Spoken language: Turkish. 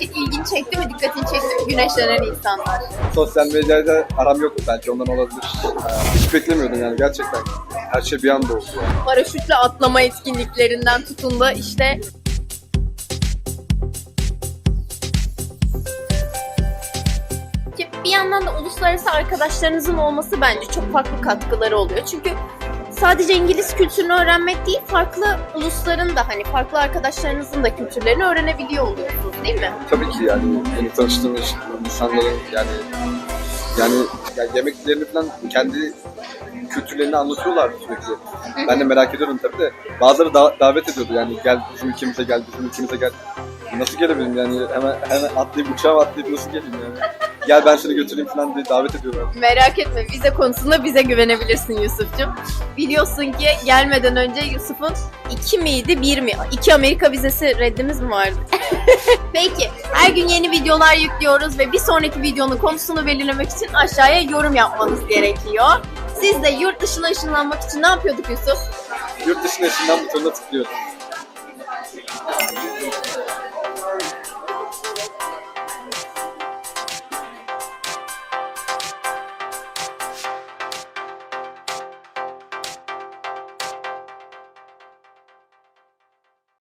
hiç ilgini çekti mi, dikkatini çekti mi güneşlenen insanlar? Sosyal medyayla aram yoktu belki ondan olabilir. Ee, Hiç beklemiyordum yani gerçekten. Her şey bir anda oldu yani. Paraşütle atlama etkinliklerinden tutun da işte Ki bir yandan da uluslararası arkadaşlarınızın olması bence çok farklı katkıları oluyor. Çünkü sadece İngiliz kültürünü öğrenmek değil, farklı ulusların da hani farklı arkadaşlarınızın da kültürlerini öğrenebiliyor oluyorsunuz mi? Tabii ki yani yeni tanıştığımız insanların yani yani, yani yemeklerini falan kendi kültürlerini anlatıyorlar sürekli. Ben de merak ediyorum tabii de. Bazıları da- davet ediyordu yani gel bizim ülkemize gel, bizim ülkemize gel. Nasıl gelebilirim yani hemen hemen atlayıp uçağa atlayıp nasıl geleyim yani? Gel ben seni götüreyim falan diye davet ediyorlar. Merak etme vize konusunda bize güvenebilirsin Yusuf'cum. Biliyorsun ki gelmeden önce Yusuf'un iki miydi bir mi? İki Amerika vizesi reddimiz mi vardı? Peki her gün yeni videolar yüklüyoruz ve bir sonraki videonun konusunu belirlemek için aşağıya yorum yapmanız gerekiyor. Siz de yurt dışına ışınlanmak için ne yapıyorduk Yusuf? Yurt dışına eşinden butonuna tıklıyoruz.